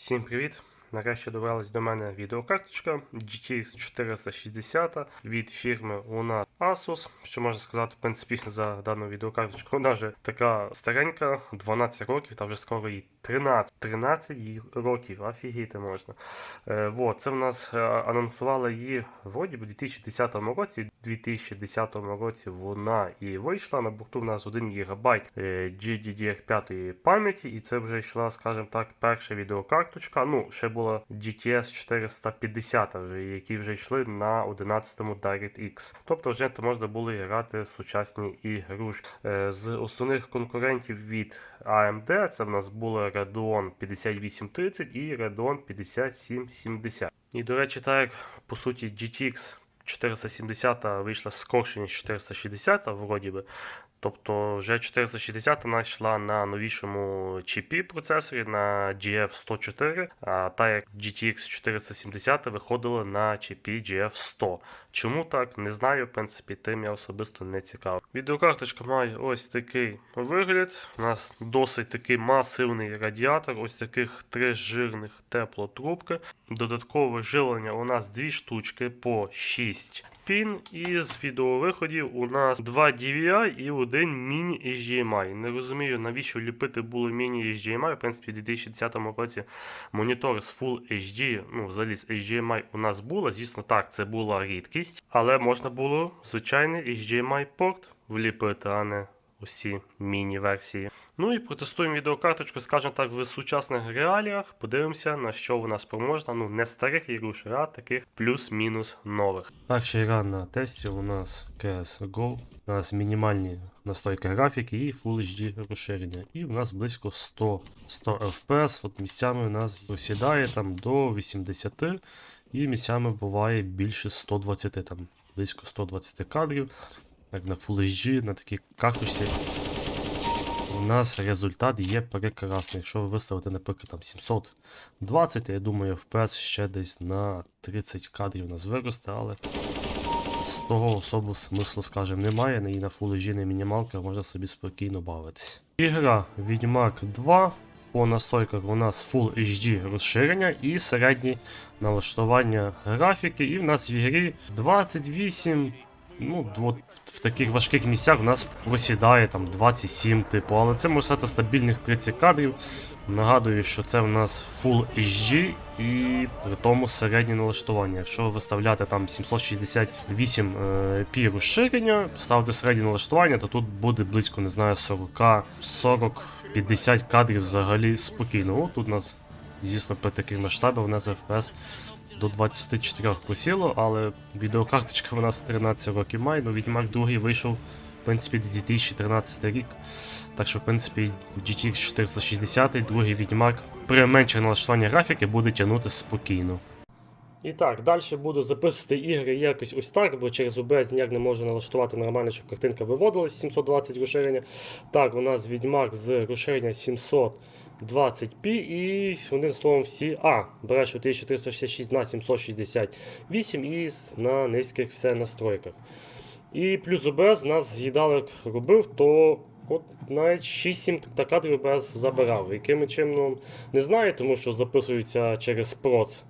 Всім привіт! Нарешті добралась до мене відеокарточка GTX 460 від фірми Luna Asus. Що можна сказати, в принципі, за дану відеокарточку. Вона вже така старенька, 12 років, та вже скоро їй 13. 13 років, офігіти можна. Е, вот, це в нас е, анонсували її вроді в 2010 році. У 2010 році вона і вийшла. На борту в нас 1 ГБ GDDR5 пам'яті, і це вже йшла, скажімо так, перша відеокарточка. Ну, ще була GTS 450, вже, які вже йшли на 11-му DirectX. Тобто вже то можна було грати сучасні ігрушки. Е, З основних конкурентів від AMD це в нас було Radeon 5830 і Radeon 5770. І, до речі, так як по суті GTX 470 вийшла скорше, ніж 460, вроді би. Тобто вже 460 вона йшла на новішому чіпі процесорі на GF104, а та як GTX 470 виходила на чіпі GF100. Чому так, не знаю, в принципі, тим я особисто не цікавий. Відеокарточка має ось такий вигляд. У нас досить такий масивний радіатор, ось таких три жирних теплотрубки. Додаткове жилення у нас дві штучки по 6 пін. І з відеовиходів у нас 2 DVI і один міні-HDMI. Не розумію, навіщо ліпити було міні-HDMI. В принципі, у 2010 році монітори з Full HD, ну, взагалі з HDMI у нас було. Звісно, так, це була рідкість, але можна було звичайний HDMI-порт вліпити, а не усі міні-версії. Ну і протестуємо відеокарточку, скажімо так, в сучасних реаліях. Подивимося, на що вона спроможна. Ну, не старих ігрушок, а таких плюс-мінус нових. Перший ран на тесті у нас CSGO. У нас мінімальні настройки графіки і Full HD розширення. І у нас близько 100, 100 FPS. От місцями у нас осідає там до 80, і місцями буває більше 120, там близько 120 кадрів. Як на Full HD, на такій карточці у нас результат є прекрасний. Якщо ви виставите, наприклад, там 720, я думаю, FPS ще десь на 30 кадрів у нас виросте, але з того особо смислу, скажімо, немає. І на Full HD на мінімалках можна собі спокійно бавитись. Ігра Відьмак 2. По настройках у нас Full HD розширення і середні налаштування графіки. І в нас в ігрі 28 ну, от в таких важких місцях у нас просідає там 27, типу, але це може стати стабільних 30 кадрів. Нагадую, що це в нас Full HD і при тому середнє налаштування. Якщо виставляти там 768 е, p розширення, ставити середнє налаштування, то тут буде близько, не знаю, 40, 40-50 кадрів взагалі спокійно. О, тут у нас, звісно, при таких масштабах у нас FPS до 24 просіло, але відеокарточка в нас 13 років має, ну Відьмак 2 вийшов в принципі 2013 рік. Так що, в принципі, GTX 460, другий Відьмак при меншому налаштуванні графіки буде тягнути спокійно. І так, далі буду записувати ігри якось ось так, бо через OBS ніяк не можу налаштувати нормально, щоб картинка виводилась 720 розширення. Так, у нас Відьмак з розширення 700. 20p і одним словом всі. А, береш 1466 на 768 і на низьких все настройках. І плюс OBS нас з'їдали, робив, то от навіть 6-7 кадрів OBS забирав. Яким чином не знаю, тому що записується через проц.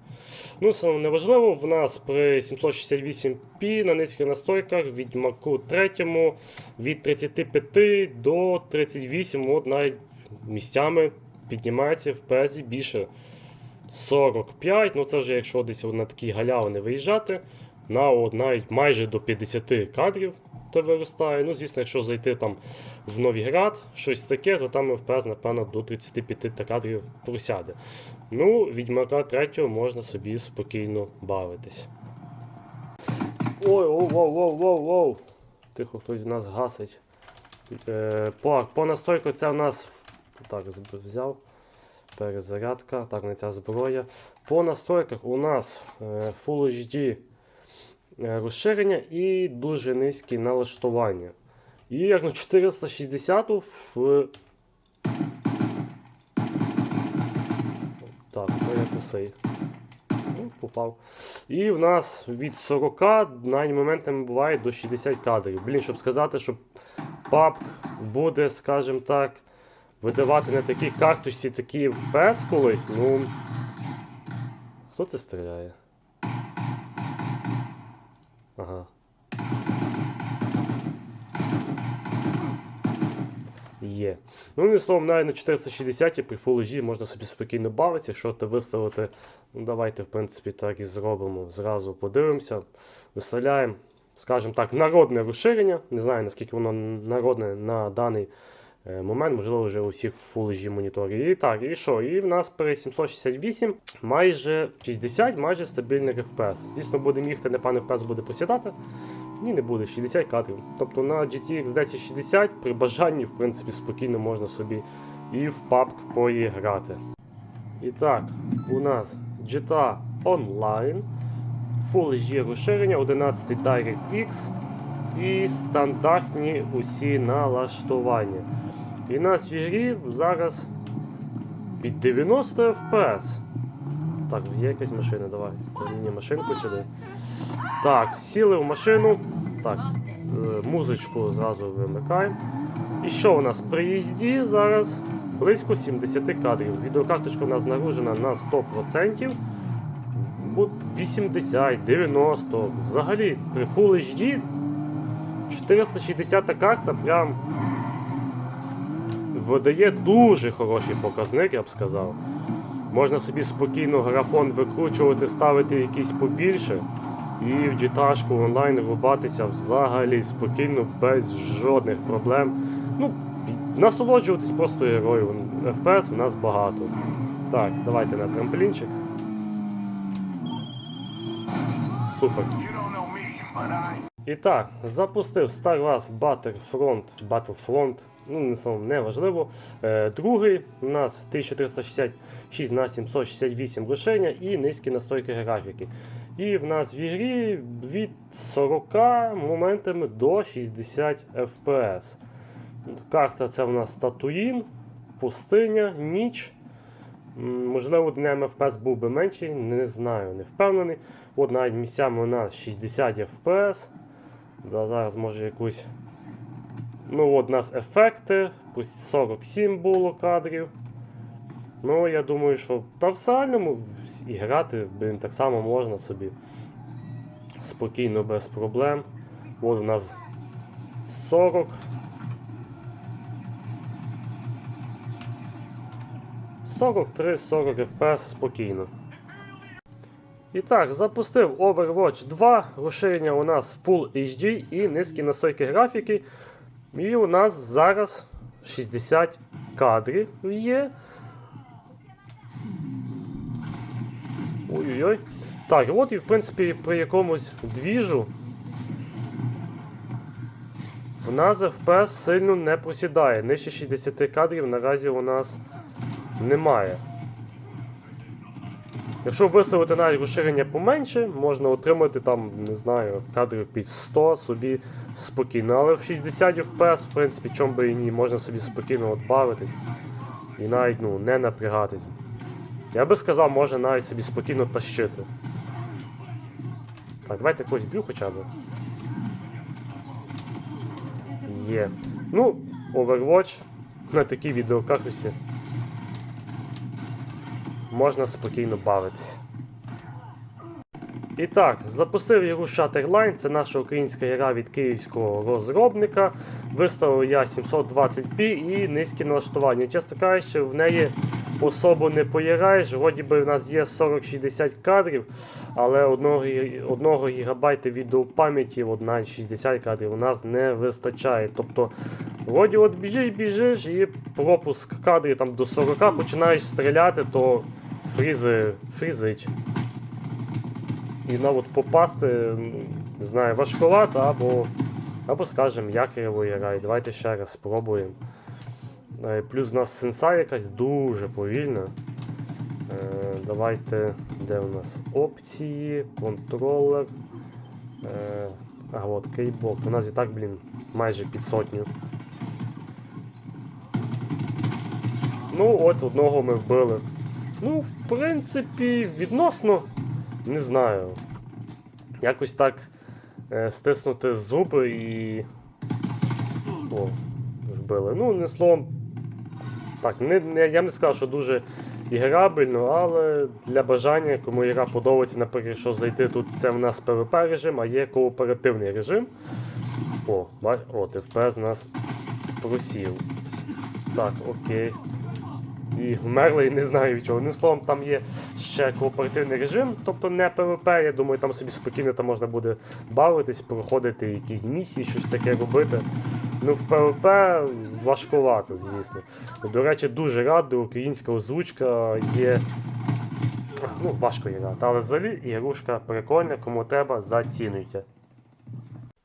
Ну, це не в нас при 768p на низьких настройках від Маку 3 від 35 до 38, от навіть місцями піднімається в пезі більше 45. Ну це вже якщо десь на такі галявини виїжджати, на от, навіть майже до 50 кадрів то виростає. Ну, звісно, якщо зайти там в Новіград, щось таке, то там FPS, напевно, до 35 кадрів просяде. Ну, відьмака 3 можна собі спокійно бавитись. Ой, оу, воу, воу, воу, воу. Тихо, хтось в нас гасить. Е, по, по настройку це в нас так, взяв. Перезарядка. Так, не ця зброя. По настройках у нас е, Full HD е, розширення і дуже низькі налаштування. І як на 460 в. Так, то як усей. Ну, попав. І в нас від 40 на моментами буває до 60 кадрів. Блін, щоб сказати, що PUBG буде, скажімо так видавати на такій карточці такі FPS колись, ну Хто це стріляє? Ага. Є. Ну, не словом, навіть на 460 при HD можна собі спокійно бавитися, якщо ти виставити. Ну, давайте, в принципі, так і зробимо. Зразу подивимося, виставляємо, скажімо так, народне розширення. Не знаю, наскільки воно народне на даний момент, можливо, вже у всіх Full HD моніторі. І так, і що? І в нас при 768 майже 60, майже стабільний FPS. Звісно, будемо їхати, непевно, FPS буде посідати. Ні, не буде, 60 кадрів. Тобто на GTX 1060 при бажанні, в принципі, спокійно можна собі і в PUBG поіграти. І так, у нас GTA Online, Full HD розширення, 11 DirectX і стандартні усі налаштування. І у нас в ігрі зараз під 90 FPS. Так, є якась машина, давай. Мені машинку сюди. Так, сіли в машину. Так, музичку зразу вимикаємо. І що у нас? При їзді зараз близько 70 кадрів. Відеокарточка у нас нагружена на 100%. От 80, 90. Взагалі при Full HD 460 карта прям видає дуже хороший показник, я б сказав. Можна собі спокійно графон викручувати, ставити якийсь побільше. І в GTA онлайн рубатися взагалі спокійно, без жодних проблем. Ну, насолоджуватись просто герою. FPS в нас багато. Так, давайте на трамплінчик. Супер. І так, запустив Star Wars Battlefront, Battlefront, ну не словом, не важливо. Е, другий у нас 1366 на 768 розширення і низькі настройки графіки. І в нас в ігрі від 40 моментами до 60 FPS. Карта це в нас Татуїн, пустиня, ніч. Можливо, днями FPS був би менший, не знаю, не впевнений. От навіть місцями у нас 60 FPS. Да, зараз може якусь. Ну, от у нас ефекти. 47 було кадрів. Ну, я думаю, що та в сальному і грати, блін, так само можна собі. Спокійно, без проблем. От у нас 40. Сорок три 40 FPS спокійно. І так, запустив Overwatch 2. Розширення у нас Full HD і низькі настройки графіки. І у нас зараз 60 кадрів є. Ой-ой-ой. Так, от і в принципі при якомусь двіжу в нас FPS сильно не просідає. Нижче 60 кадрів наразі у нас немає. Якщо виставити навіть розширення поменше, можна отримати там, не знаю, кадрів під 100 собі спокійно. Але в 60 FPS, в принципі, чому би і ні, можна собі спокійно от бавитись і навіть ну, не напрягатись. Я би сказав, можна навіть собі спокійно тащити. Так, давайте когось б'ю хоча б. Є. Ну, Overwatch на такій відеокарточці можна спокійно бавитися. І так, запустив ігру Shutterline, це наша українська гра від київського розробника. Виставив я 720p і низькі налаштування. Чесно кажучи, в неї особо не поіграєш. Вроді би в нас є 40-60 кадрів, але 1 гігабайта відеопам'яті, от 60 кадрів у нас не вистачає. Тобто, вроді от біжиш, біжиш і пропуск кадрів там до 40 починаєш стріляти, то фрізи, фрізить. І навіть попасти, не знаю, важковато або, або скажімо, якірово грає. Давайте ще раз спробуємо. Е, Плюс у нас сенса якась дуже повільна. Е, Давайте, де у нас опції, контролер. Е, А от кейбок. У нас і так, блін, майже під сотню. Ну, от одного ми вбили. Ну, в принципі, відносно, не знаю. Якось так е, стиснути зуби і. О, вбили. Ну, не словом. Так, не, не, я б не сказав, що дуже іграбельно, але для бажання, кому гра подобається, наприклад, що зайти тут це в нас PvP режим, а є кооперативний режим. О, ба- от, FPS нас просів. Так, окей. І вмерли, і не знаю від чого. Одним словом, там є ще кооперативний режим, тобто не PvP, я думаю, там собі спокійно там можна буде бавитись, проходити якісь місії, щось таке робити. Ну, в PvP важкувато, звісно. До речі, дуже радий, українська озвучка є. Ну, важко грати, але взагалі ігрушка прикольна, кому треба, зацінуйте.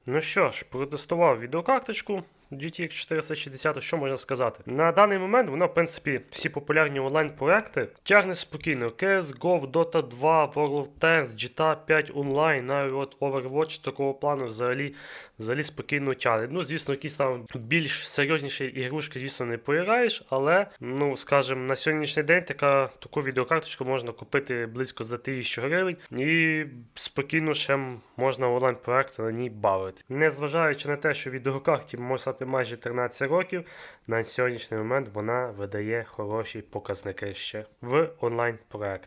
Ну що ж, протестував відеокарточку GTX 460, що можна сказати? На даний момент вона, в принципі, всі популярні онлайн-проекти тягне спокійно. CSGO, Dota 2, World of Tanks, GTA 5 онлайн, навіть Overwatch такого плану взагалі, взагалі спокійно тягне. Ну, звісно, якісь там більш серйозніші ігрушки, звісно, не поіграєш, але, ну, скажімо, на сьогоднішній день така, таку відеокарточку можна купити близько за 1000 гривень і спокійно ще можна онлайн-проект на ній бавити. Незважаючи на те, що відеокарті може стати майже 13 років, на сьогоднішній момент вона видає хороші показники ще в онлайн-проектах.